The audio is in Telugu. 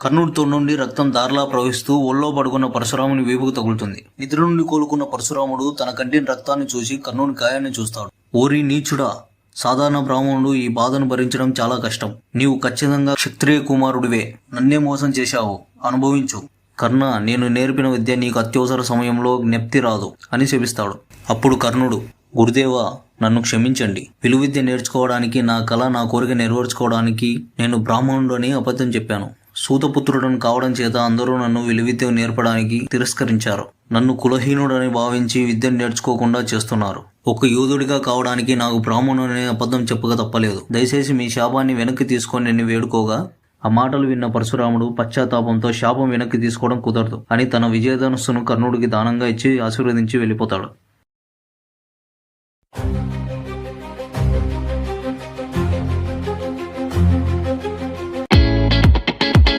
కర్ణుడితో నుండి రక్తం దారిలా ప్రవహిస్తూ ఒళ్ళో పడుకున్న పరశురాముని వీపుకు తగులుతుంది. నిద్ర నుండి కోలుకున్న పరశురాముడు తన కంటిన రక్తాన్ని చూసి కర్ణుని గాయాన్ని చూస్తాడు. ఓరి నీచుడా సాధారణ బ్రాహ్మణుడు ఈ బాధను భరించడం చాలా కష్టం. నీవు ఖచ్చితంగా క్షత్రియ కుమారుడివే. నన్నే మోసం చేశావు. అనుభవించు. కర్ణ నేను నేర్పిన విద్య నీకు అత్యవసర సమయంలో జ్ఞప్తి రాదు అని శపిస్తాడు. అప్పుడు కర్ణుడు గురుదేవా నన్ను క్షమించండి. విలువిద్య నేర్చుకోవడానికి నా కళ నా కోరిక నెరవేర్చుకోవడానికి నేను బ్రాహ్మణుడు అని అబద్ధం చెప్పాను. సూతపుత్రుడను కావడం చేత అందరూ నన్ను విలువిద్య నేర్పడానికి తిరస్కరించారు. నన్ను కులహీనుడని భావించి విద్యను నేర్చుకోకుండా చేస్తున్నారు. ఒక యోధుడిగా కావడానికి నాకు బ్రాహ్మణుడనే అబద్ధం చెప్పక తప్పలేదు. దయచేసి మీ శాపాన్ని వెనక్కి తీసుకొని నేను వేడుకోగా. ఆ మాటలు విన్న పరశురాముడు పశ్చాత్తాపంతో శాపం వెనక్కి తీసుకోవడం కుదరదు అని తన విజయధనుస్సును కర్ణుడికి దానంగా ఇచ్చి ఆశీర్వదించి వెళ్ళిపోతాడు.